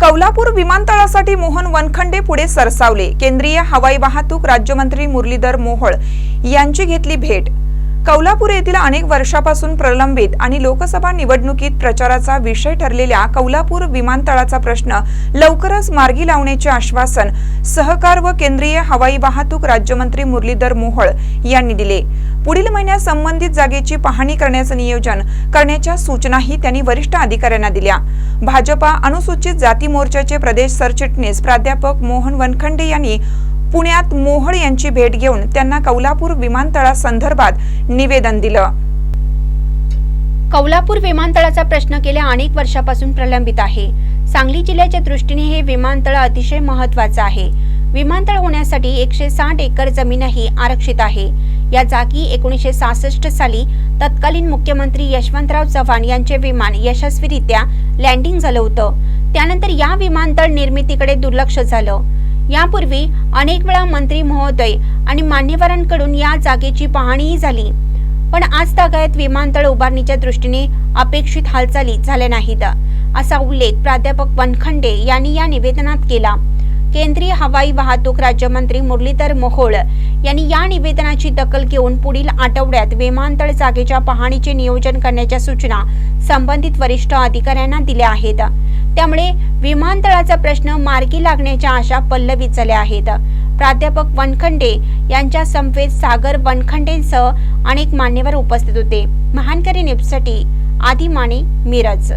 कौलापूर विमानतळासाठी मोहन वनखंडे पुढे सरसावले. केंद्रीय हवाई वाहतूक राज्यमंत्री मुरलीधर मोहोळ यांची घेतली भेट. कौलापूर येथील अनेक वर्षापासून प्रलंबित आणि लोकसभा निवडणुकीत प्रचाराचा विषय ठरलेल्या कौलापूर विमानतळाचा प्रश्न लवकरच मार्गी लावण्याचे आश्वासन सहकार व केंद्रीय हवाई वाहतूक राज्यमंत्री मुरलीधर मोहोळ यांनी दिले. पुढील महिन्यात संबंधित जागेची पाहणी करण्याचं नियोजन करण्याच्या सूचनाही त्यांनी वरिष्ठ अधिकाऱ्यांना दिल्या. भाजपा अनुसूचित जाती मोर्चाचे प्रदेश सरचिटणीस प्राध्यापक मोहन वनखंडे यांनी पुण्यात मोहळ यांची भेट घेऊन त्यांना कौलापूर विमानतळासंदर्भात निवेदन दिलं. कौलापूर विमानतळाचा प्रश्न गेल्या अनेक वर्षापासून प्रलंबित आहे. सांगली जिल्ह्याच्या दृष्टीने हे विमानतळ अतिशय महत्वाचं आहे. विमानतळ होण्यासाठी एकशे साठ एकर जमीनही आरक्षित आहे. या जागी एकोणीसशे सहासष्ट साली तत्कालीन मुख्यमंत्री यशवंतराव चव्हाण यांचे विमान यशस्वीरित्या लँडिंग झालं होतं. त्यानंतर या विमानतळ निर्मितीकडे दुर्लक्ष झालं. यापूर्वी अनेक वेळा मंत्री महोदय आणि मान्यवरांकडून या जागेची पाहणीही झाली. पण आज तागायत विमानतळ उभारणीच्या दृष्टीने अपेक्षित हालचाली झाल्या नाहीत असा उल्लेख प्राध्यापक वनखंडे यांनी या निवेदनात केला. केंद्रीय हवाई वाहतूक राज्यमंत्री मुरलीधर मोहोळ यांनी या निवेदनाची दखल घेऊन पुढील आठवड्यात विमानतळ जागेच्या पाहणीचे नियोजन करण्याच्या सूचना संबंधित वरिष्ठ अधिकाऱ्यांना दिल्या आहेत. त्यामुळे विमानतळाचा प्रश्न मार्गी लागण्याच्या आशा पल्लवी झाल्या आहेत. प्राध्यापक वनखंडे यांच्या समवेत सागर वनखंडेंसह अनेक मान्यवर उपस्थित होते. महानकरी न्यूजसाठी आदी माने मिरज.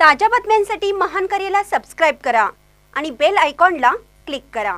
ताज्या बातम्यांसाठी महानकरीला सबस्क्राईब करा आणि बेल आयकॉनला क्लिक करा.